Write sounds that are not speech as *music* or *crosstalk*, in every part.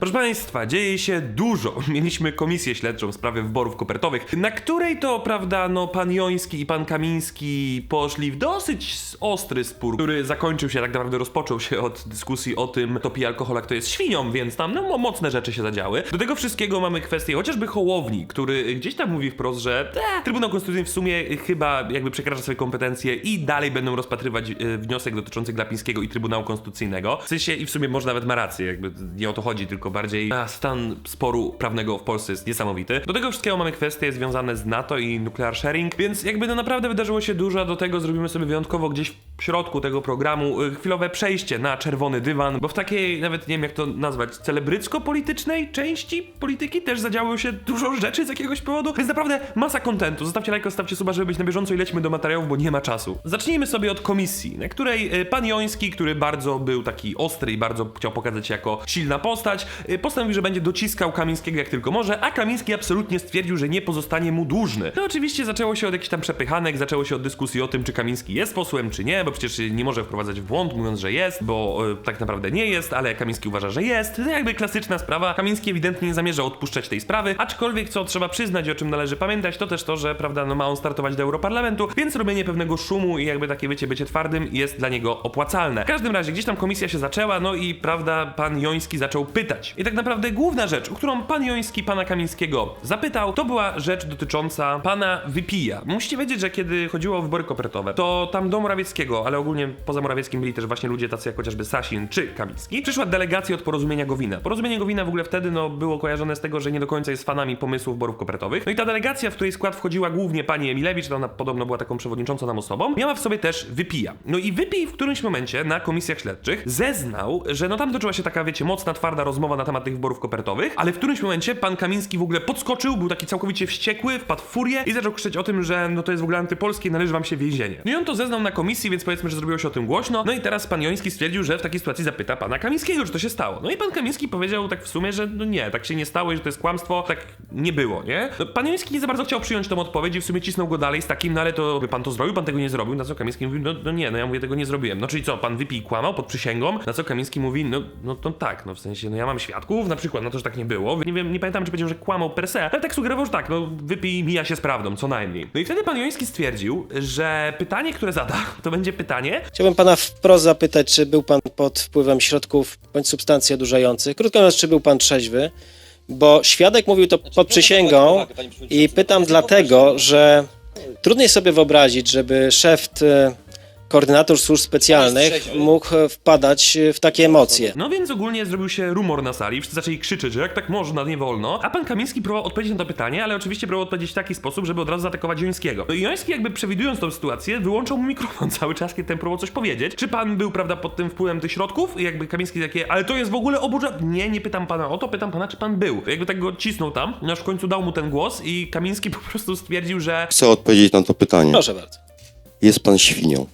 Proszę Państwa, dzieje się dużo. *laughs* Mieliśmy komisję śledczą w sprawie wyborów kopertowych, na której to, prawda, no pan Joński i pan Kamiński poszli w dosyć ostry spór, który zakończył się, tak naprawdę rozpoczął się od dyskusji o tym, kto pije alkohol, a kto jest świnią, więc tam no, mocne rzeczy się zadziały. Do tego wszystkiego mamy kwestię chociażby Hołowni, który gdzieś tam mówi wprost, że te, Trybunał Konstytucyjny w sumie chyba jakby przekracza swoje kompetencje i dalej będą rozpatrywać e, wniosek dotyczący Glapińskiego i Trybunału Konstytucyjnego. W sensie i w sumie może nawet ma rację, jakby nie o to chodzi, tylko bardziej a, stan sporu prawnego w Polsce jest niesamowity. Do tego wszystkiego mamy kwestie związane z NATO i nuclear sharing, więc jakby no naprawdę wydarzyło się dużo, do tego zrobimy sobie wyjątkowo gdzieś w środku tego programu y, chwilowe przejście na czerwony dywan, bo w takiej, nawet nie wiem jak to nazwać, celebrycko-politycznej części polityki też zadziało się dużo rzeczy z jakiegoś powodu, więc naprawdę masa kontentu. Zostawcie lajka, zostawcie suba, żeby być na bieżąco i lećmy do materiałów, bo nie ma czasu. Zacznijmy sobie od komisji, na której y, pan Joński, który bardzo był taki ostry i bardzo chciał pokazać się jako silna postać, y, postanowił, że będzie dociskał Kamińskiego jak tylko może, a Kamiński absolutnie stwierdził, że nie pozostanie mu dłużny. No oczywiście zaczęło się od jakichś tam przepychanek, zaczęło się od dyskusji o tym, czy Kamiński jest posłem, czy nie, bo przecież nie może wprowadzać w błąd, mówiąc, że jest, bo e, tak naprawdę nie jest, ale Kamiński uważa, że jest. To jakby klasyczna sprawa. Kamiński ewidentnie nie zamierza odpuszczać tej sprawy, aczkolwiek co trzeba przyznać, i o czym należy pamiętać, to też to, że prawda, no ma on startować do Europarlamentu, więc robienie pewnego szumu i jakby takie wiecie, bycie twardym jest dla niego opłacalne. W każdym razie gdzieś tam komisja się zaczęła, no i prawda, pan Joński zaczął pytać. I tak naprawdę główna rzecz, o którą pan Joński pana Kamińskiego zapytał, to była rzecz dotycząca pana Wypija. Musicie wiedzieć, że kiedy chodziło o wybory kopertowe, to tam do Morawieckiego, ale ogólnie poza Morawieckim byli też właśnie ludzie tacy jak chociażby Sasin czy Kamiński, przyszła delegacja od Porozumienia Gowina. Porozumienie Gowina w ogóle wtedy no, było kojarzone z tego, że nie do końca jest fanami pomysłów wyborów kopertowych. No i ta delegacja, w której skład wchodziła głównie pani Emilewicz, to ona podobno była taką przewodniczącą nam osobą, miała w sobie też Wypija. No i Wypij w którymś momencie na komisjach śledczych zeznał, że no tam toczyła się taka, wiecie, mocna, twarda rozmowa na temat tych wyborów kopertowych, ale w którymś momencie pan Kamiński w ogóle podskoczył, był taki całkowicie wściekły, wpadł w furię i zaczął krzyczeć o tym, że no to jest w ogóle antypolskie należy wam się więzienie. No i on to zeznał na komisji, więc powiedzmy, że zrobiło się o tym głośno. No i teraz pan Joński stwierdził, że w takiej sytuacji zapyta pana Kamińskiego, czy to się stało. No i pan Kamiński powiedział tak w sumie, że no nie, tak się nie stało i że to jest kłamstwo, tak nie było, nie? No, pan Joński nie za bardzo chciał przyjąć tą odpowiedź i w sumie cisnął go dalej z takim, no ale to pan to zrobił, pan tego nie zrobił, na co Kamiński mówi, no, no nie, no ja mówię, tego nie zrobiłem. No czyli co, pan wypij kłamał pod przysięgą, na co Kamiński mówi, no, no to tak, no w sensie, no ja mam świadków, na przykład, no to, że tak nie było. Nie wiem, nie pamiętam, czy powiedział, że kłamał per se, ale tak sugerował, że tak, no wypij mija się z prawdą, co najmniej. No i wtedy pan Joński stwierdził, że pytanie, które zada, to będzie pytanie, Chciałbym pana wprost zapytać, czy był pan pod wpływem środków bądź substancji odurzających. Krótko mówiąc, czy był pan trzeźwy, bo świadek mówił to pod przysięgą i pytam dlatego, że trudniej sobie wyobrazić, żeby szef, e, koordynator służb specjalnych mógł e, wpadać w takie emocje. No więc ogólnie zrobił się rumor na sali, wszyscy zaczęli krzyczeć, że jak tak można, nie wolno. A pan Kamiński próbował odpowiedzieć na to pytanie, ale oczywiście próbował odpowiedzieć w taki sposób, żeby od razu zaatakować Jońskiego. No i Joński jakby przewidując tą sytuację, wyłączał mu mikrofon *laughs* cały czas, kiedy ten próbował coś powiedzieć. Czy pan był, prawda, pod tym wpływem tych środków? I jakby Kamiński takie, ale to jest w ogóle oburza... Nie, nie pytam pana o to, pytam pana, czy pan był. Jakby tak go cisnął tam, no aż w końcu dał mu ten głos i Kamiński *laughs* po prostu stwierdził, że Chcę odpowiedzieć na to pytanie. Proszę bardzo. Jest pan świnią.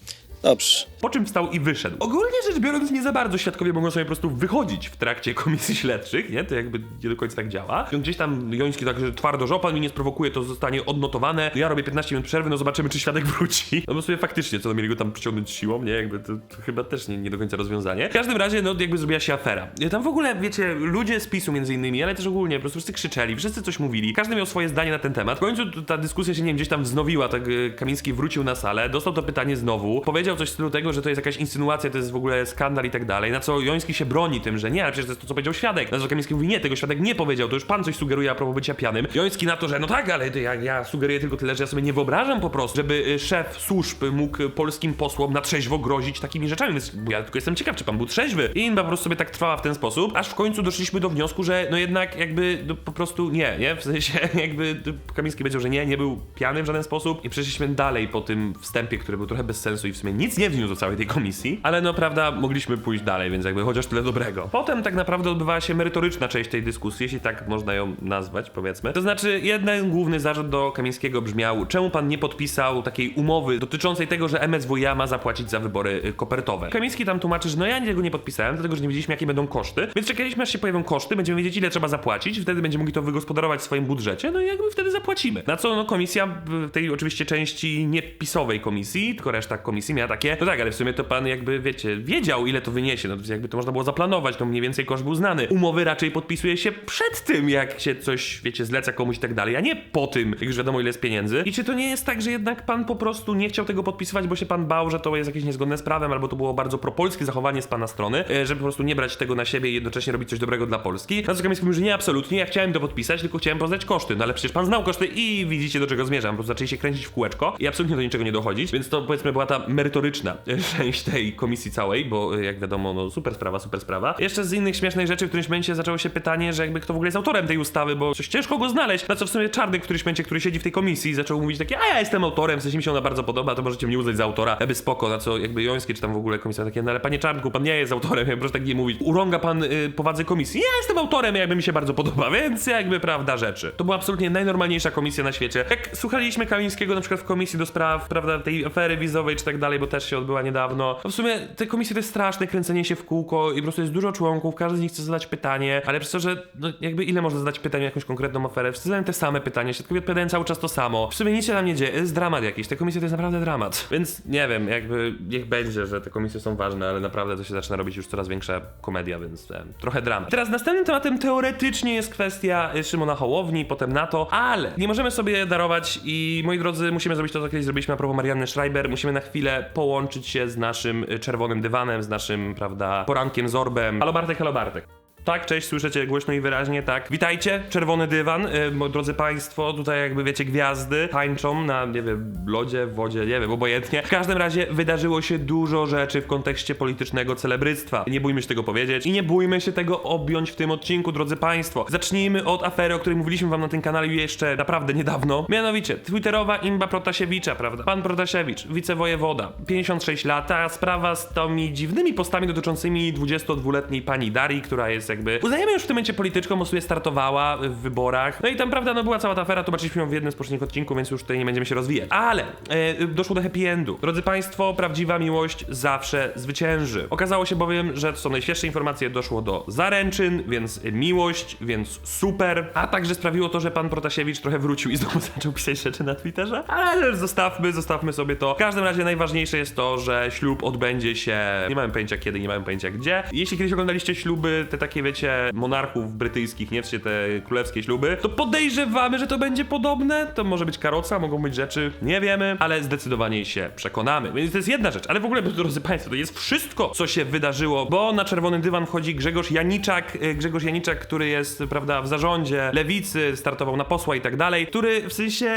Dobrze. Po czym wstał i wyszedł. Ogólnie rzecz biorąc, nie za bardzo świadkowie mogą sobie po prostu wychodzić w trakcie komisji śledczych, nie? To jakby nie do końca tak działa. Gdzieś tam Joński tak, że twardo, że pan mnie nie sprowokuje, to zostanie odnotowane. Ja robię 15 minut przerwy, no zobaczymy, czy świadek *laughs* wróci. No bo sobie faktycznie, co no mieli go tam przyciągnąć siłą, nie? Jakby to, to chyba też nie, nie do końca rozwiązanie. W każdym razie, no jakby zrobiła się afera. Tam w ogóle, wiecie, ludzie z PiSu między innymi, ale też ogólnie, po prostu wszyscy krzyczeli, wszyscy coś mówili, każdy miał swoje zdanie na ten temat. W końcu ta dyskusja się, nie wiem, gdzieś tam wznowiła, tak e, Kamiński wrócił na salę, dostał to pytanie znowu, powiedział coś w stylu tego, że to jest jakaś insynuacja, to jest w ogóle skandal i tak dalej, na co Joński się broni tym, że nie, ale przecież to jest to, co powiedział świadek. Na co Kamiński mówi, nie, tego świadek nie powiedział, to już pan coś sugeruje a propos bycia pianym. Joński na to, że no tak, ale ja, ja sugeruję tylko tyle, że ja sobie nie wyobrażam po prostu, żeby y, szef służb mógł polskim posłom na trzeźwo grozić takimi rzeczami, więc ja tylko jestem ciekaw, czy pan był trzeźwy. I inba po prostu sobie tak trwała w ten sposób, aż w końcu doszliśmy do wniosku, że no jednak jakby no, po prostu nie, nie? W sensie *laughs* jakby Kamiński powiedział, że nie, nie był pijany w żaden sposób i przeszliśmy dalej po tym wstępie, który był trochę bez sensu i w sumie nic nie wniósł całej tej komisji, ale no prawda, mogliśmy pójść dalej, więc jakby chociaż tyle dobrego. Potem tak naprawdę odbywała się merytoryczna część tej dyskusji, jeśli tak można ją nazwać, powiedzmy. To znaczy, jeden główny zarzut do Kamińskiego brzmiał, czemu pan nie podpisał takiej umowy dotyczącej tego, że MSWiA ma zapłacić za wybory y, kopertowe. Kamiński tam tłumaczy, że no ja tego nie podpisałem, dlatego że nie wiedzieliśmy, jakie będą koszty, więc czekaliśmy, aż się pojawią koszty, będziemy wiedzieć, ile trzeba zapłacić, wtedy będziemy mogli to wygospodarować w swoim budżecie, no i jakby wtedy zapłacimy. Na co no komisja w tej oczywiście części nie pisowej komisji, tylko reszta komisji miała takie, no tak, ale w sumie to pan jakby, wiecie, wiedział ile to wyniesie, no jakby to można było zaplanować, no mniej więcej koszt był znany. Umowy raczej podpisuje się przed tym, jak się coś, wiecie, zleca komuś i tak dalej, a nie po tym, jak już wiadomo ile jest pieniędzy. I czy to nie jest tak, że jednak pan po prostu nie chciał tego podpisywać, bo się pan bał, że to jest jakieś niezgodne z prawem, albo to było bardzo propolskie zachowanie z pana strony, e, żeby po prostu nie brać tego na siebie i jednocześnie robić coś dobrego dla Polski. Na co Kamiński mówi, że nie, absolutnie, ja chciałem to podpisać, tylko chciałem poznać koszty, no ale przecież pan znał koszty i widzicie do czego zmierzam, po zaczęli się kręcić w kółeczko i absolutnie do niczego nie dochodzić, więc to powiedzmy była ta merytoryczna e, *laughs* część tej komisji całej, bo e, jak wiadomo, no super sprawa, super sprawa. Jeszcze z innych śmiesznych rzeczy w którymś momencie zaczęło się pytanie, że jakby kto w ogóle jest autorem tej ustawy, bo coś ciężko go znaleźć, na co w sumie Czarny w którymś momencie, który siedzi w tej komisji zaczął mówić takie, a ja jestem autorem, w sensie mi się ona bardzo podoba, to możecie mnie uznać za autora, jakby spoko, na co jakby Joński czy tam w ogóle komisja takie, no ale panie Czarnku, pan nie jest autorem, *laughs* ja proszę tak nie mówić. Urąga pan y, powadze komisji. Ja jestem autorem, jakby mi się bardzo podoba, *laughs* więc jakby prawda rzeczy. To była absolutnie najnormalniejsza komisja na świecie. Jak słuchaliśmy Kamińskiego na przykład w komisji do spraw, prawda, tej afery wizowej czy tak dalej, bo też się odbyła niedawno, to w sumie te komisje to jest straszne, kręcenie się w kółko i po prostu jest dużo członków, każdy z nich chce zadać pytanie, ale przez to, że no, jakby ile można zadać pytań o jakąś konkretną aferę, wszyscy zadają te same pytania, świadkowie odpowiadają cały czas to samo. W sumie nic się tam nie dzieje, jest dramat jakiś, te komisje to jest naprawdę dramat. Więc nie wiem, jakby niech będzie, że te komisje są ważne, ale naprawdę to się zaczyna robić już coraz większa komedia, więc e, trochę dramat. Teraz następnym tematem teoretycznie jest kwestia e, Szymona Hołowni, potem NATO, ale nie możemy sobie darować i moi drodzy, musimy zrobić to, co kiedyś zrobiliśmy a propos Marianny Schreiber, musimy na chwilę połączyć się z naszym e, czerwonym dywanem, z naszym, prawda, porankiem Zorbem. Halo Bartek, halo Bartek. Tak, cześć, słyszycie głośno i wyraźnie, tak. Witajcie, czerwony dywan, y, moi drodzy państwo, tutaj jakby wiecie, gwiazdy tańczą na, nie wiem, lodzie, wodzie, nie wiem, obojętnie. W każdym razie wydarzyło się dużo rzeczy w kontekście politycznego celebryctwa. Nie bójmy się tego powiedzieć i nie bójmy się tego objąć w tym odcinku, drodzy państwo. Zacznijmy od afery, o której mówiliśmy wam na tym kanale jeszcze naprawdę niedawno. Mianowicie, twitterowa imba Protasiewicza, prawda? Pan Protasiewicz, wicewojewoda, 56 lat, a sprawa z tymi dziwnymi postami dotyczącymi 22-letniej pani Darii, która jest jakby uznajemy już w tym momencie polityczką, sobie startowała w wyborach. No i tam, prawda, no była cała ta afera, zobaczyliśmy ją w jednym z poprzednich odcinków, więc już tutaj nie będziemy się rozwijać. Ale e, doszło do happy endu. Drodzy Państwo, prawdziwa miłość zawsze zwycięży. Okazało się bowiem, że to są najświeższe informacje, doszło do zaręczyn, więc miłość, więc super. A także sprawiło to, że pan Protasiewicz trochę wrócił i znowu *laughs* zaczął pisać rzeczy na Twitterze. Ale zostawmy, zostawmy sobie to. W każdym razie najważniejsze jest to, że ślub odbędzie się. Nie mamy pojęcia kiedy, nie mamy pojęcia gdzie. Jeśli kiedyś oglądaliście śluby, te takie wiecie, monarchów brytyjskich, nie? Wiecie, te królewskie śluby, to podejrzewamy, że to będzie podobne. To może być karoca, mogą być rzeczy, nie wiemy, ale zdecydowanie się przekonamy. Więc to jest jedna rzecz, ale w ogóle, drodzy Państwo, to jest wszystko, co się wydarzyło, bo na czerwony dywan wchodzi Grzegorz Janiczak, y, Grzegorz Janiczak, który jest, prawda, w zarządzie lewicy, startował na posła i tak dalej, który w sensie,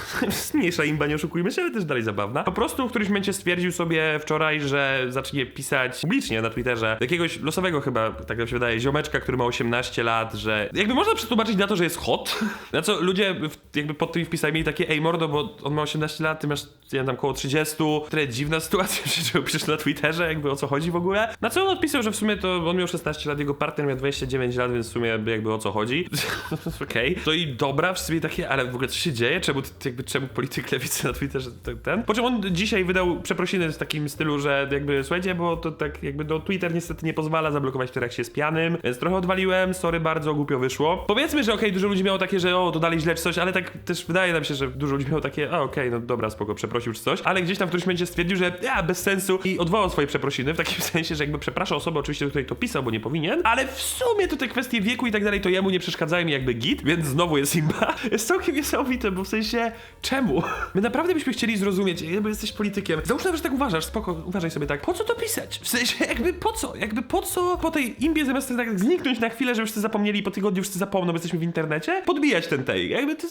*laughs* mniejsza imba, nie oszukujmy się, ale też dalej zabawna, po prostu w którymś momencie stwierdził sobie wczoraj, że zacznie pisać publicznie na Twitterze jakiegoś losowego chyba, tak mi się wydaje, ziomeczka, który ma 18 lat, że jakby można przetłumaczyć na to, że jest hot, *laughs* na co ludzie w- jakby pod tymi wpisami mieli takie, ej mordo, bo on ma 18 lat, ty masz, nie wiem, tam koło 30, trochę dziwna *laughs* sytuacja, że piszesz na Twitterze, jakby o co chodzi w ogóle. Na co on odpisał, że w sumie to on miał 16 lat, jego partner miał 29 lat, więc w sumie jakby o co chodzi. *laughs* Okej. To i dobra, w sumie takie, ale w ogóle co się dzieje? Czemu, jakby, czemu polityk lewicy na Twitterze ten? Po czym on dzisiaj wydał przeprosiny w takim stylu, że jakby słuchajcie, bo to tak jakby do Twitter niestety nie pozwala zablokować w jak się z pianym, więc trochę odwaliłem, sorry bardzo, głupio wyszło. Powiedzmy, że okej, dużo ludzi miało takie, że o, to dalej źle czy coś, ale tak też wydaje nam się, że dużo ludzi miało takie, a okej, no dobra, spoko, przeprosił czy coś, ale gdzieś tam w którymś momencie stwierdził, że ja, bez sensu i odwołał swoje przeprosiny, w takim *laughs* sensie, że jakby przepraszał osobę oczywiście, do to pisał, bo nie powinien, ale w sumie to te kwestie wieku i tak dalej, to jemu nie przeszkadzają jakby git, więc znowu jest imba. *laughs* Jest całkiem niesamowite, bo w sensie, czemu? *laughs* My naprawdę byśmy chcieli zrozumieć, jakby jesteś politykiem, załóżmy, że tak uważasz, spoko, uważaj sobie tak, po co to pisać? W sensie, jakby po co? Jakby po co po tej imbie zamiast tak zniknąć na chwilę, że już wszyscy zapomnieli po tygodniu wszyscy zapomną, bo jesteśmy w internecie, podbijać ten tej, jakby to...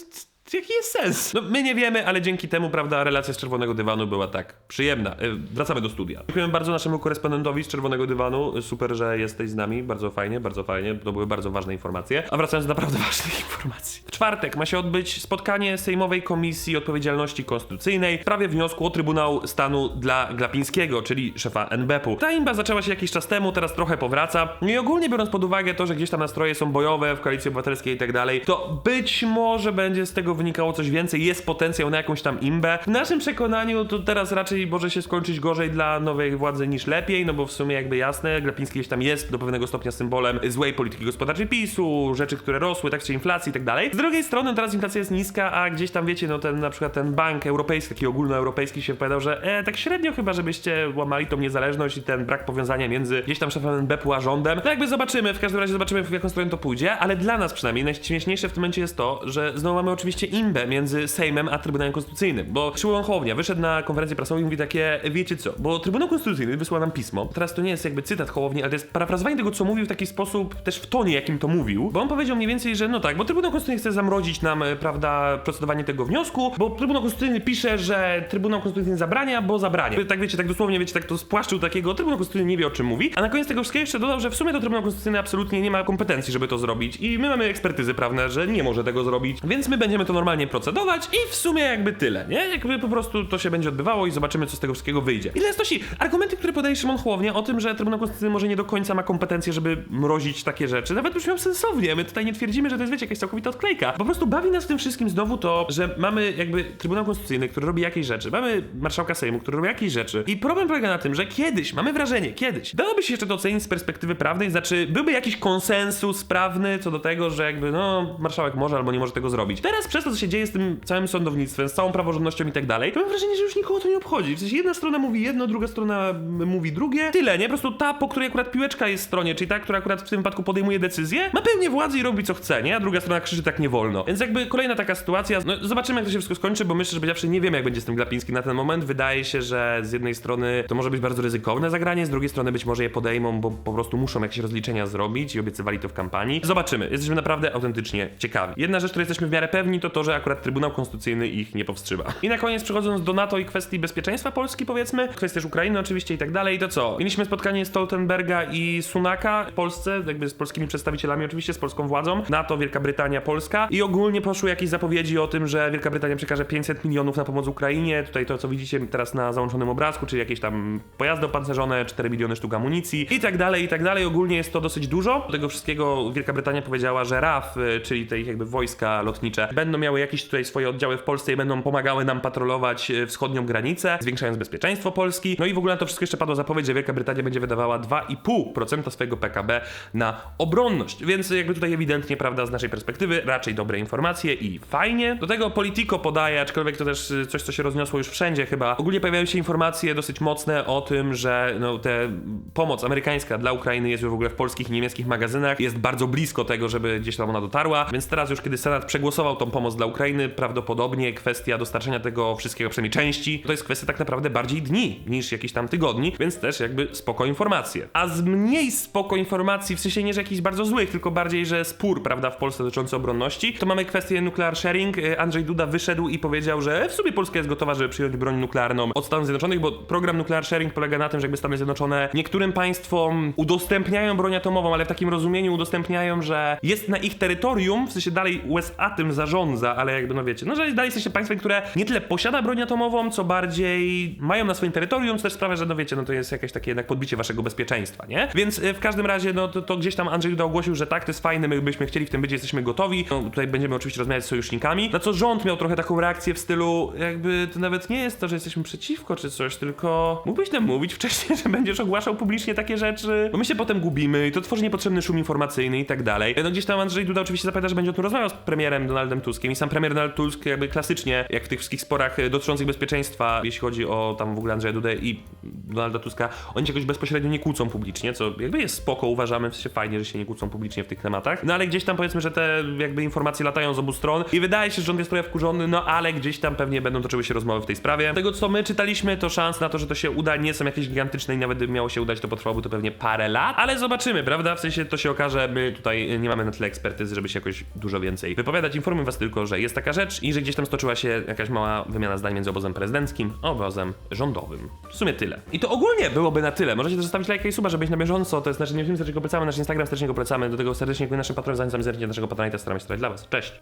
Jaki jest sens? No, my nie wiemy, ale dzięki temu, prawda, relacja z Czerwonego Dywanu była tak przyjemna. Y, wracamy do studia. Dziękujemy bardzo naszemu korespondentowi z Czerwonego Dywanu. Super, że jesteś z nami. Bardzo fajnie, bardzo fajnie. To były bardzo ważne informacje. A wracając do naprawdę *laughs* ważnych informacji. W czwartek ma się odbyć spotkanie Sejmowej Komisji Odpowiedzialności Konstytucyjnej w sprawie wniosku o Trybunał Stanu dla Glapińskiego, czyli szefa NBP-u. Ta imba zaczęła się jakiś czas temu, teraz trochę powraca. No i ogólnie biorąc pod uwagę to, że gdzieś tam nastroje są bojowe w Koalicji Obywatelskiej i tak dalej, to być może będzie z tego wynikało coś więcej, jest potencjał na jakąś tam imbę. W naszym przekonaniu to teraz raczej może się skończyć gorzej dla nowej władzy niż lepiej, no bo w sumie jakby jasne, Glapiński gdzieś tam jest do pewnego stopnia symbolem złej polityki gospodarczej PiSu, rzeczy, które rosły, tak czy inflacji i tak dalej. Z drugiej strony teraz inflacja jest niska, a gdzieś tam wiecie, no ten na przykład ten bank europejski, taki ogólnoeuropejski się wypowiadał, że e, tak średnio chyba, żebyście łamali tą niezależność i ten brak powiązania między gdzieś tam szefem NBP-u a rządem. No jakby zobaczymy, w każdym razie zobaczymy w jaką stronę to pójdzie, ale dla nas przynajmniej najśmieszniejsze w tym momencie jest to, że znowu mamy oczywiście imbę między Sejmem a Trybunałem Konstytucyjnym, bo Szymon Hołownia wyszedł na konferencję prasową i mówi takie, wiecie co, bo Trybunał Konstytucyjny wysłał nam pismo, teraz to nie jest jakby cytat Hołowni, ale to jest parafrazowanie tego, co mówił w taki sposób, też w tonie, jakim to mówił, bo on powiedział mniej więcej, że no tak, bo Trybunał Konstytucyjny chce zamrozić nam, e, prawda, procedowanie tego wniosku, bo Trybunał Konstytucyjny pisze, że Trybunał Konstytucyjny zabrania, bo zabrania. Tak wiecie, tak dosłownie, wiecie, tak to spłaszczył takiego, Trybunał Konstytucyjny nie wie o czym mówi, a na koniec tego wszystkiego jeszcze dodał, że w sumie to Trybunał Konstytucyjny absolutnie nie ma kompetencji, żeby to zrobić i my mamy ekspertyzy prawne, że nie może tego zrobić, więc my będziemy to normalnie procedować i w sumie jakby tyle, nie? Jakby po prostu to się będzie odbywało i zobaczymy, co z tego wszystkiego wyjdzie. I teraz Tosi, argumenty, które podaje Szymon Hołownia o tym, że Trybunał Konstytucyjny może nie do końca ma kompetencje, żeby mrozić takie rzeczy, nawet brzmią sensownie. My tutaj nie twierdzimy, że to jest, wiecie, jakaś całkowita odklejka. Po prostu bawi nas w tym wszystkim znowu to, że mamy jakby Trybunał Konstytucyjny, który robi jakieś rzeczy, mamy marszałka Sejmu, który robi jakieś rzeczy i problem polega na tym, że kiedyś, mamy wrażenie, kiedyś, dałoby się jeszcze to ocenić z perspektywy prawnej, znaczy byłby jakiś konsensus prawny co do tego, że jakby no marszałek może albo nie może tego zrobić. Teraz przez to, co się dzieje z tym całym sądownictwem, z całą praworządnością i tak dalej, to mam wrażenie, że już nikogo to nie obchodzi. W sensie jedna strona mówi jedno, druga strona mówi drugie. Tyle, nie? Po prostu ta, po której akurat piłeczka jest stronie, czyli ta, która akurat w tym wypadku podejmuje decyzję, ma pełnię władzy i robi co chce, nie? A druga strona krzyczy tak nie wolno. Więc jakby kolejna taka sytuacja, no zobaczymy jak to się wszystko skończy, bo myślę, że powiedziawszy nie wiemy jak będzie z tym Glapińskim na ten moment. Wydaje się, że z jednej strony to może być bardzo ryzykowne zagranie, z drugiej strony być może je podejmą, bo po prostu muszą jakieś rozliczenia zrobić i obiecywali to w kampanii. Zobaczymy. Jesteśmy naprawdę autentycznie ciekawi. Jedna rzecz, której jesteśmy w miarę pewni, to to, że akurat Trybunał Konstytucyjny ich nie powstrzyma. I na koniec przechodząc do NATO i kwestii bezpieczeństwa Polski, powiedzmy, kwestii też Ukrainy oczywiście i tak dalej, to co? Mieliśmy spotkanie Stoltenberga i Sunaka w Polsce, jakby z polskimi przedstawicielami oczywiście, z polską władzą, NATO, Wielka Brytania, Polska i ogólnie poszły jakieś zapowiedzi o tym, że Wielka Brytania przekaże 500 milionów na pomoc Ukrainie, tutaj to co widzicie teraz na załączonym obrazku, czyli jakieś tam pojazdy opancerzone, 4 miliony sztuk amunicji i tak dalej, i tak dalej. Ogólnie jest to dosyć dużo. Do tego wszystkiego Wielka Brytania powiedziała, że RAF, y, czyli te ich jakby wojska lotnicze, będą miały jakieś tutaj swoje oddziały w Polsce i będą pomagały nam patrolować y, wschodnią granicę, zwiększając bezpieczeństwo Polski. No i w ogóle na to wszystko jeszcze padła zapowiedź, że Wielka Brytania będzie wydawała 2,5% swojego PKB na obronność. Więc jakby tutaj ewidentnie, prawda, z naszej perspektywy raczej dobre informacje i fajnie. Do tego Politico podaje, aczkolwiek to też y, coś, co się rozniosło już wszędzie chyba. Ogólnie pojawiają się informacje dosyć mocne o tym, że no, te pomoc amerykańska dla Ukrainy jest już w ogóle w polskich i niemieckich magazynach. Jest bardzo blisko tego, żeby gdzieś tam ona dotarła. Więc teraz już, kiedy Senat przegłosował tą pomoc dla Ukrainy, prawdopodobnie kwestia dostarczenia tego wszystkiego, przynajmniej części, to jest kwestia tak naprawdę bardziej dni niż jakichś tam tygodni, więc też jakby spoko informacje. A z mniej spoko informacji, w sensie nie, że jakichś bardzo złych, tylko bardziej, że spór, prawda, w Polsce dotyczący obronności, to mamy kwestię nuclear sharing. Andrzej Duda wyszedł i powiedział, że w sumie Polska jest gotowa, żeby przyjąć broń nuklearną od Stanów Zjednoczonych, bo program nuclear sharing polega na tym, że jakby Stany Zjednoczone niektórym państwom udostępniają broń atomową, ale w takim rozumieniu udostępniają, że jest na ich terytorium, w sensie dalej USA tym zarządza, ale jakby no wiecie, no że dalej jesteście państwem, które nie tyle posiada broń atomową, co bardziej mają na swoim terytorium, co też sprawia, że no wiecie, no to jest jakieś takie jednak podbicie waszego bezpieczeństwa, nie? Więc y, w każdym razie, no to, to gdzieś tam Andrzej Duda ogłosił, że tak, to jest fajne, my byśmy chcieli w tym być, jesteśmy gotowi. No, tutaj będziemy oczywiście rozmawiać z sojusznikami. Na co rząd miał trochę taką reakcję w stylu, jakby to nawet nie jest to, że jesteśmy przeciwko czy coś, tylko mógłbyś nam mówić wcześniej, *laughs* że będziesz ogłaszał publicznie takie rzeczy, bo my się potem gubimy i to tworzy niepotrzebny szum informacyjny i tak dalej. No gdzieś tam Andrzej Duda oczywiście zapowiada, że będzie o tym rozmawiał z premierem Donaldem Tuskiem i sam premier Donald Tusk jakby klasycznie, jak w tych wszystkich sporach e, dotyczących bezpieczeństwa, jeśli chodzi o tam w ogóle Andrzeja Dudę i Donalda Tuska, oni się jakoś bezpośrednio nie kłócą publicznie, co jakby jest spoko, uważamy, w fajnie, że się nie kłócą publicznie w tych tematach. No ale gdzieś tam powiedzmy, że te jakby informacje latają z obu stron i wydaje się, że rząd jest trochę wkurzony, no ale gdzieś tam pewnie będą toczyły się rozmowy w tej sprawie. Tego co my czytaliśmy, to szans na to, że to się uda, nie są jakieś gigantyczne i nawet gdyby miało się udać, to potrwałoby to pewnie parę lat, ale zobaczymy, prawda? W sensie to się okaże, my tutaj nie mamy na tyle ekspertyzy, żeby się jakoś dużo więcej wypowiadać. Informuję was tylko, że jest taka rzecz i że gdzieś tam stoczyła się jakaś mała wymiana zdań między obozem prezydenckim a obozem rządowym. W sumie tyle. I to ogólnie byłoby na tyle. Możecie też zostawić lajka i suba, żeby być na bieżąco. To jest nasz wiem, serdecznie go polecamy, nasz Instagram serdecznie go polecamy. Do tego serdecznie naszym patronom za naszego patronita, staramy się dla was. Cześć!